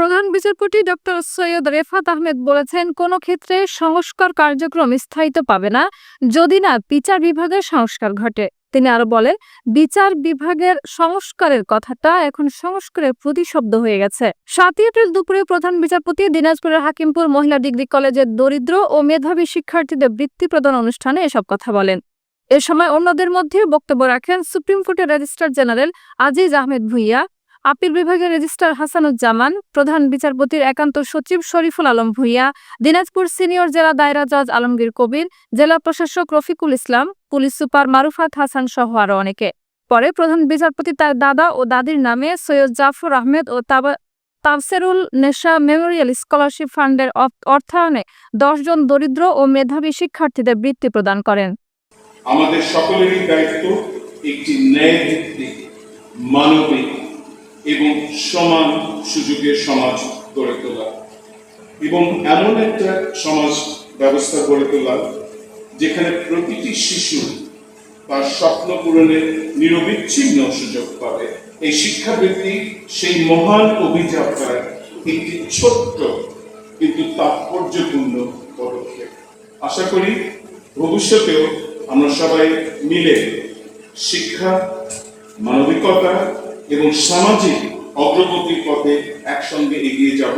প্রধান বিচারপতি ডক্টর সৈয়দ রেফাত আহমেদ বলেছেন, কোনো ক্ষেত্রে সংস্কার কার্যক্রম স্থায়িত্ব পাবে না, যদি না বিচার বিভাগের সংস্কার ঘটে। তিনি আরও বলেন, বিচার বিভাগের সংস্কারের কথাটা এখন সংস্কারের প্রতিশব্দ হয়ে গেছে। সাতই এপ্রিল দুপুরে প্রধান বিচারপতি দিনাজপুরের হাকিমপুর মহিলা ডিগ্রি কলেজের দরিদ্র ও মেধাবী শিক্ষার্থীদের বৃত্তি প্রদান অনুষ্ঠানে এসব কথা বলেন। এ সময় অন্যদের মধ্যে বক্তব্য রাখেন সুপ্রিম কোর্টের registrar general Aziz Ahmed Bhuiyan appeal বিভাগের রেজিস্ট্রার হাসানুজ্জামান, প্রধান বিচারপতির একান্ত সচিব শরীফুল আলম ভুইয়া, দিনাজপুর সিনিয়র জেলা দায়রা জজ আলমগীর কবির, জেলা প্রশাসক রফিকুল ইসলাম, পুলিশ সুপার মারুফাত হাসান সহ আরও অনেকে। পরে প্রধান বিচারপতি তার দাদা ও দাদির নামে সৈয়দ জাফর আহমেদ ও তাবা তাফসেরুল নেশা মেমোরিয়াল স্কলারশিপ ফান্ডের অর্থ- অর্থায়নে দশজন দরিদ্র ও মেধাবী শিক্ষার্থীদের বৃত্তি প্রদান করেন। আমাদের সকলেরই দায়িত্ব একটি ন্যায়ভিত্তিক মানবিক এবং সমান সুযোগের সমাজ গড়ে তোলা। এবং এমন একটা সমাজ ব্যবস্থা গড়ে তোলা, যেখানে প্রতিটি শিশু তার স্বপ্ন পূরণের নিরবিচ্ছিন্ন সুযোগ পাবে। এই শিক্ষাবৃত্তি সেই মহান অভিযাত্রায় একটি ছোট্ট কিন্তু তাৎপর্যপূর্ণ পদক্ষেপ। আশা করি ভবিষ্যতেও আমরা সবাই মিলে শিক্ষা, মানবিকতা এবং সামাজিক অগ্রগতির পথে একসঙ্গে এগিয়ে যাব।